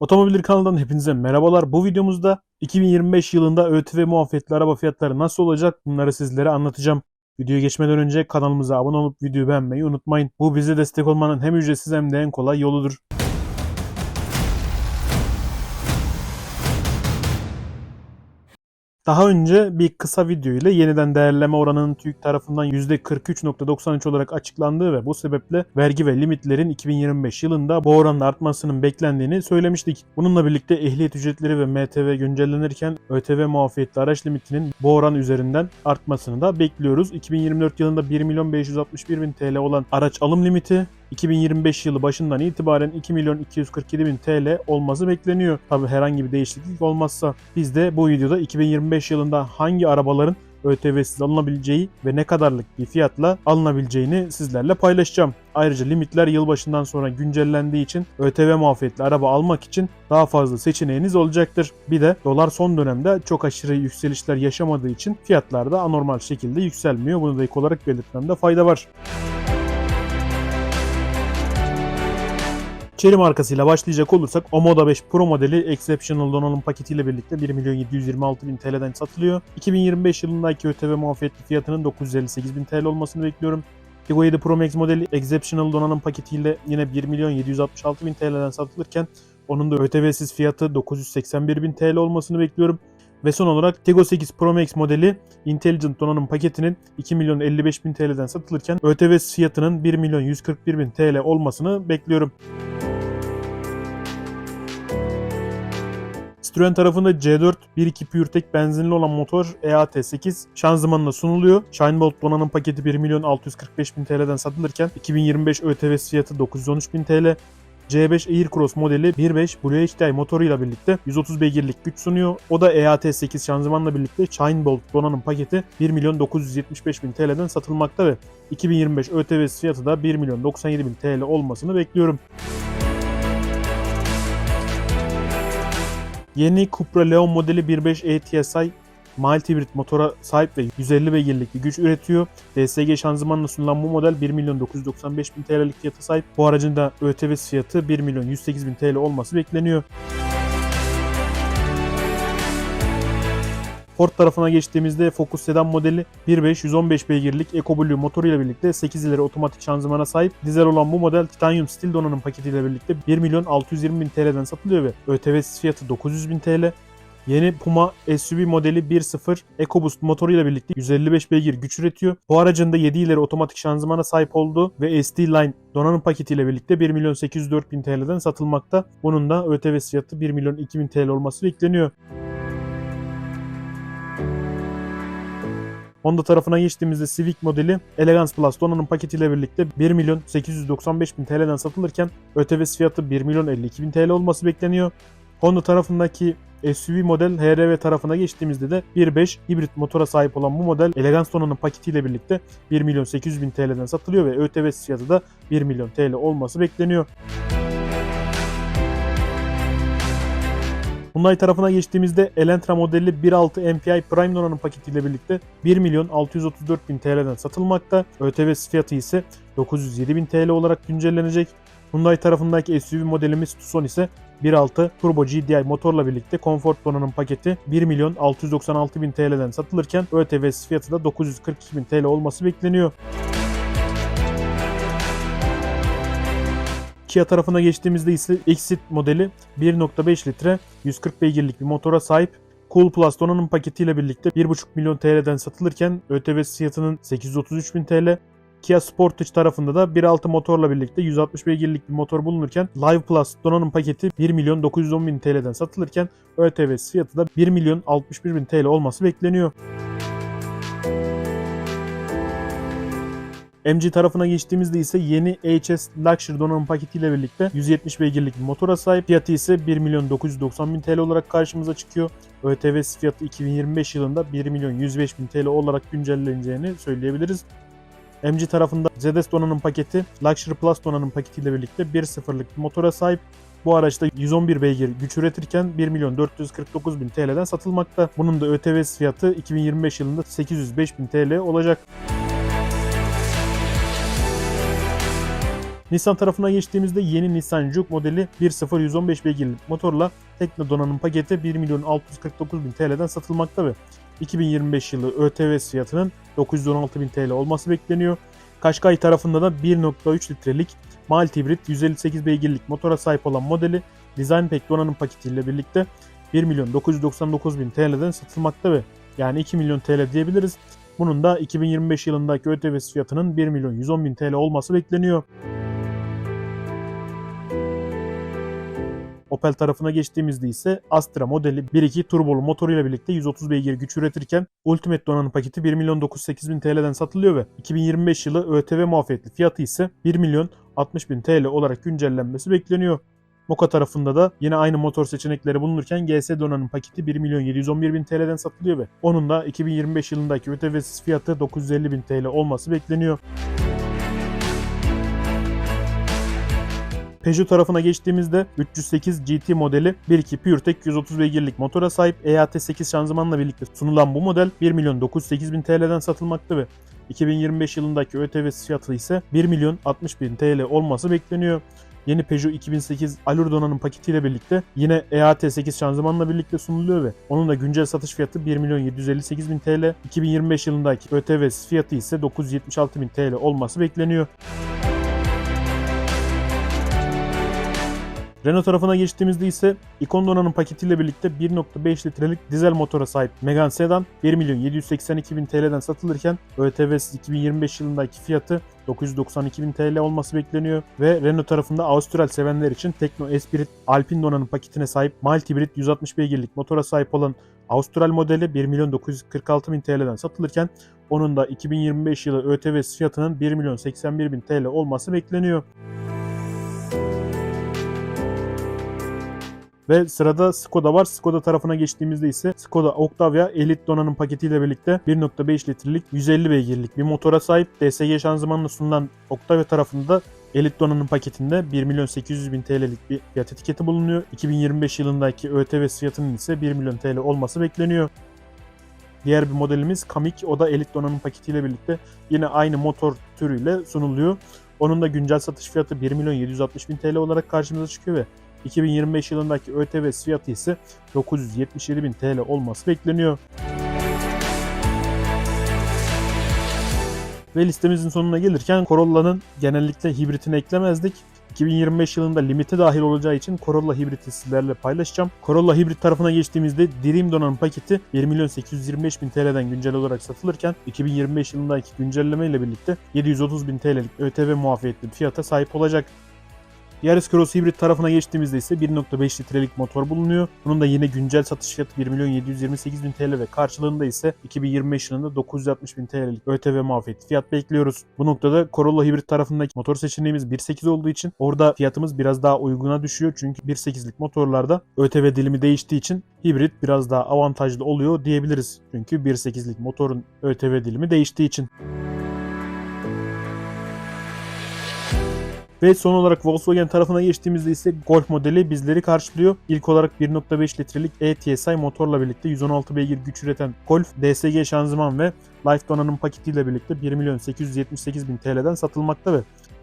Otomobil kanalından hepinize merhabalar. Bu videomuzda 2025 yılında ÖTV muafiyetli araba fiyatları nasıl olacak bunları sizlere anlatacağım. Videoya geçmeden önce kanalımıza abone olup videoyu beğenmeyi unutmayın. Bu bize destek olmanın hem ücretsiz hem de en kolay yoludur. Daha önce bir kısa video ile yeniden değerleme oranının TÜİK tarafından %43.93 olarak açıklandığı ve bu sebeple vergi ve limitlerin 2025 yılında bu oranın artmasının beklendiğini söylemiştik. Bununla birlikte ehliyet ücretleri ve MTV güncellenirken ÖTV muafiyetli araç limitinin bu oran üzerinden artmasını da bekliyoruz. 2024 yılında 1 milyon 561 bin TL olan araç alım limiti 2025 yılı başından itibaren 2 milyon 247 bin TL olması bekleniyor. Tabi herhangi bir değişiklik olmazsa biz de bu videoda 2025 yılında hangi arabaların ÖTV'siz alınabileceği ve ne kadarlık bir fiyatla alınabileceğini sizlerle paylaşacağım. Ayrıca limitler yılbaşından sonra güncellendiği için ÖTV muafiyetli araba almak için daha fazla seçeneğiniz olacaktır. Bir de dolar son dönemde çok aşırı yükselişler yaşamadığı için fiyatlar da anormal şekilde yükselmiyor. Bunu da ilk olarak belirtmemde fayda var. Chery markasıyla başlayacak olursak Omoda 5 Pro modeli Exceptional donanım paketiyle birlikte 1 milyon 726 bin TL'den satılıyor. 2025 yılındaki ÖTV muafiyetli fiyatının 958 bin TL olmasını bekliyorum. Tiggo 7 Pro Max modeli Exceptional donanım paketiyle yine 1 milyon 766 bin TL'den satılırken onun da ÖTV'siz fiyatı 981 bin TL olmasını bekliyorum. Ve son olarak Tiggo 8 Pro Max modeli Intelligent donanım paketinin 2 milyon 55 bin TL'den satılırken ÖTV'siz fiyatının 1 milyon 141 bin TL olmasını bekliyorum. Citroen tarafında C4 1.2 PureTech benzinli olan motor E EAT8 şanzımanla sunuluyor. Shinebolt donanım paketi 1 milyon 645 bin TL'den satılırken 2025 ÖTV fiyatı 913 bin TL. C5 Aircross modeli 1.5 Blue HDI motoruyla birlikte 130 beygirlik güç sunuyor. O da E EAT8 şanzımanla birlikte Shinebolt donanım paketi 1 milyon 975 bin TL'den satılmakta ve 2025 ÖTV fiyatı da 1 milyon 97 bin TL olmasını bekliyorum. Yeni Cupra Leon modeli 1.5 ATSI mild hibrit motora sahip ve 150 beygirlik bir güç üretiyor. DSG şanzımanla sunulan bu model 1 milyon 995 bin TL'lik fiyata sahip. Bu aracın da ÖTV fiyatı 1 milyon 108 bin TL olması bekleniyor. Ford tarafına geçtiğimizde Focus sedan modeli 1.5 115 beygirlik EcoBlue motoruyla birlikte 8 ileri otomatik şanzımana sahip. Dizel olan bu model Titanium Steel donanım paketiyle birlikte 1 milyon 620 bin TL'den satılıyor ve ÖTV'siz fiyatı 900 bin TL. Yeni Puma SUV modeli 1.0 EcoBoost motoruyla birlikte 155 beygir güç üretiyor. Bu aracın da 7 ileri otomatik şanzımana sahip olduğu ve SD Line donanım paketiyle birlikte 1 milyon 804 bin TL'den satılmakta. Bunun da ÖTV fiyatı 1 milyon 2000 TL olması bekleniyor. Honda tarafına geçtiğimizde Civic modeli Elegance Plus donanım paketiyle birlikte 1 milyon 895 bin TL'den satılırken ÖTV fiyatı 1 milyon 52 bin TL olması bekleniyor. Honda tarafındaki SUV model HRV tarafına geçtiğimizde de 1.5 hibrit motora sahip olan bu model Elegance donanım paketiyle birlikte 1 milyon 800 bin TL'den satılıyor ve ÖTV fiyatı da 1 milyon TL olması bekleniyor. Hyundai tarafına geçtiğimizde Elantra modeli 1.6 MPI Prime donanım paketiyle birlikte 1 milyon 634 bin TL'den satılmakta. ÖTV fiyatı ise 907 bin TL olarak güncellenecek. Hyundai tarafındaki SUV modelimiz Tucson ise 1.6 Turbo GDI motorla birlikte Comfort donanım paketi 1 milyon 696 bin TL'den satılırken ÖTV fiyatı da 942 bin TL olması bekleniyor. Kia tarafına geçtiğimizde ise Exit modeli 1.5 litre 140 beygirlik bir motora sahip. Cool Plus donanım paketiyle birlikte 1.5 milyon TL'den satılırken ÖTV fiyatının 833 bin TL. Kia Sportage tarafında da 1.6 motorla birlikte 160 beygirlik bir motor bulunurken Live Plus donanım paketi 1 milyon 910 bin TL'den satılırken ÖTV fiyatı da 1 milyon 61 bin TL olması bekleniyor. MG tarafına geçtiğimizde ise yeni HS Luxury donanım paketiyle birlikte 170 beygirlik motora sahip. Fiyatı ise 1 milyon 990 bin TL olarak karşımıza çıkıyor. ÖTV fiyatı 2025 yılında 1 milyon 105 bin TL olarak güncelleneceğini söyleyebiliriz. MG tarafında ZS donanım paketi Luxury Plus donanım paketiyle birlikte 1.0'lık bir motora sahip. Bu araçta 111 beygir güç üretirken 1 milyon 449 bin TL'den satılmakta. Bunun da ÖTV fiyatı 2025 yılında 805 bin TL olacak. Nissan tarafına geçtiğimizde yeni Nissan Juke modeli 1.0 115 beygirlik motorla tekne donanım paketi 1 milyon 649 bin TL'den satılmakta ve 2025 yılı ÖTV fiyatının 916 bin TL olması bekleniyor. Kaşkay tarafında da 1.3 litrelik mild hibrit 158 beygirlik motora sahip olan modeli Design Pack donanım paketiyle birlikte 1 milyon 999 bin TL'den satılmakta ve yani 2 milyon TL diyebiliriz. Bunun da 2025 yılındaki ÖTV fiyatının 1 milyon 110 bin TL olması bekleniyor. Opel tarafına geçtiğimizde ise Astra modeli 1.2 turbolu motoruyla birlikte 130 beygir güç üretirken Ultimate donanım paketi 1 milyon 908 bin TL'den satılıyor ve 2025 yılı ÖTV muafiyetli fiyatı ise 1 milyon 60 bin TL olarak güncellenmesi bekleniyor. Moka tarafında da yine aynı motor seçenekleri bulunurken GS donanım paketi 1 milyon 711 bin TL'den satılıyor ve onun da 2025 yılındaki ÖTV'siz fiyatı 950 bin TL olması bekleniyor. Peugeot tarafına geçtiğimizde 308 GT modeli 1.2 PureTech 130 beygirlik motora sahip EAT8 şanzımanla birlikte sunulan bu model 1 milyon 908 bin TL'den satılmakta ve 2025 yılındaki ÖTV fiyatı ise 1 milyon 60 bin TL olması bekleniyor. Yeni Peugeot 2008 Allure donanım paketiyle birlikte yine EAT8 şanzımanla birlikte sunuluyor ve onun da güncel satış fiyatı 1 milyon 758 bin TL. 2025 yılındaki ÖTV fiyatı ise 976 bin TL olması bekleniyor. Renault tarafına geçtiğimizde ise ikon donanım paketiyle birlikte 1.5 litrelik dizel motora sahip Megane Sedan 1 milyon 782 bin TL'den satılırken ÖTV'siz 2025 yılındaki fiyatı 992 bin TL olması bekleniyor ve Renault tarafında Austral sevenler için Tekno Esprit Alpine donanım paketine sahip mild hibrit 160 beygirlik motora sahip olan Austral modeli 1 milyon 946 bin TL'den satılırken onun da 2025 yılı ÖTV fiyatının 1 milyon 81 bin TL olması bekleniyor. Ve sırada Skoda var. Skoda tarafına geçtiğimizde ise Skoda Octavia Elite donanım paketiyle birlikte 1.5 litrelik 150 beygirlik bir motora sahip DSG şanzımanla sunulan Octavia tarafında Elite donanım paketinde 1 milyon 800 bin TL'lik bir fiyat etiketi bulunuyor. 2025 yılındaki ÖTV fiyatının ise 1 milyon TL olması bekleniyor. Diğer bir modelimiz Kamiq. O da Elite donanım paketiyle birlikte yine aynı motor türüyle sunuluyor. Onun da güncel satış fiyatı 1 milyon 760 bin TL olarak karşımıza çıkıyor ve 2025 yılındaki ÖTV fiyatı ise 977 bin TL olması bekleniyor. Ve listemizin sonuna gelirken Corolla'nın genellikle hibritini eklemezdik. 2025 yılında limite dahil olacağı için Corolla hibriti sizlerle paylaşacağım. Corolla hibrit tarafına geçtiğimizde Dream donanım paketi 1 milyon 825 bin TL'den güncel olarak satılırken 2025 yılındaki güncelleme ile birlikte 730 bin TL'lik ÖTV muafiyetli fiyata sahip olacak. Yaris Cross hibrit tarafına geçtiğimizde ise 1.5 litrelik motor bulunuyor. Bunun da yine güncel satış fiyatı 1 milyon 728 bin TL ve karşılığında ise 2025 yılında 960 bin TL'lik ÖTV muafiyeti fiyat bekliyoruz. Bu noktada Corolla hibrit tarafındaki motor seçeneğimiz 1.8 olduğu için orada fiyatımız biraz daha uyguna düşüyor. Çünkü 1.8'lik motorlarda ÖTV dilimi değiştiği için hibrit biraz daha avantajlı oluyor diyebiliriz. Çünkü 1.8'lik motorun ÖTV dilimi değiştiği için. Ve son olarak Volkswagen tarafına geçtiğimizde ise Golf modeli bizleri karşılıyor. İlk olarak 1.5 litrelik E-TSI motorla birlikte 116 beygir güç üreten Golf, DSG şanzıman ve Life donanım paketiyle birlikte 1 milyon 878 bin TL'den satılmakta ve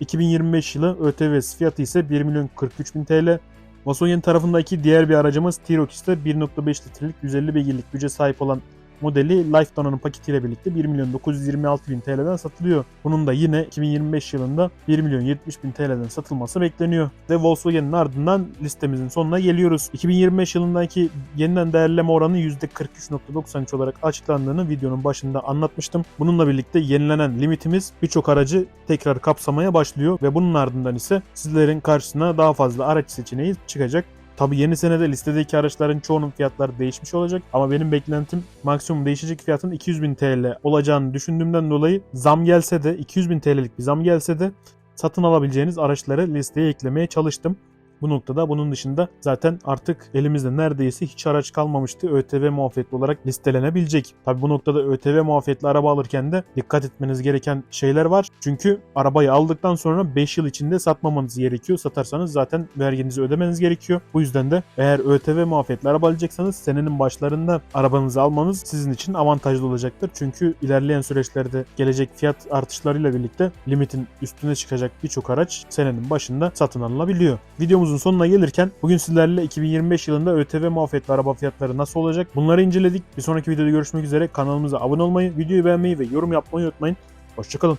2025 yılı ÖTV fiyatı ise 1 milyon 43 bin TL. Volkswagen tarafındaki diğer bir aracımız T-Roc 1.5 litrelik 150 beygirlik güce sahip olan modeli Life donanım paketiyle birlikte 1 milyon 926 bin TL'den satılıyor. Bunun da yine 2025 yılında 1 milyon 70 bin TL'den satılması bekleniyor. Ve Volkswagen'in ardından listemizin sonuna geliyoruz. 2025 yılındaki yeniden değerleme oranı %43.93 olarak açıklandığını videonun başında anlatmıştım. Bununla birlikte yenilenen limitimiz birçok aracı tekrar kapsamaya başlıyor ve bunun ardından ise sizlerin karşısına daha fazla araç seçeneği çıkacak. Tabi yeni senede listedeki araçların çoğunun fiyatları değişmiş olacak ama benim beklentim maksimum değişecek fiyatın 200 bin TL olacağını düşündüğümden dolayı zam gelse de 200 bin TL'lik bir zam gelse de satın alabileceğiniz araçları listeye eklemeye çalıştım. Bu noktada bunun dışında zaten artık elimizde neredeyse hiç araç kalmamıştı. ÖTV muafiyetli olarak listelenebilecek. Tabi bu noktada ÖTV muafiyetli araba alırken de dikkat etmeniz gereken şeyler var. Çünkü arabayı aldıktan sonra 5 yıl içinde satmamanız gerekiyor. Satarsanız zaten verginizi ödemeniz gerekiyor. Bu yüzden de eğer ÖTV muafiyetli araba alacaksanız senenin başlarında arabanızı almanız sizin için avantajlı olacaktır. Çünkü ilerleyen süreçlerde gelecek fiyat artışlarıyla birlikte limitin üstüne çıkacak birçok araç senenin başında satın alınabiliyor. Videomuzun sonuna gelirken bugün sizlerle 2025 yılında ÖTV muafiyetli araba fiyatları nasıl olacak bunları inceledik. Bir sonraki videoda görüşmek üzere. Kanalımıza abone olmayı, videoyu beğenmeyi ve yorum yapmayı unutmayın. Hoşçakalın.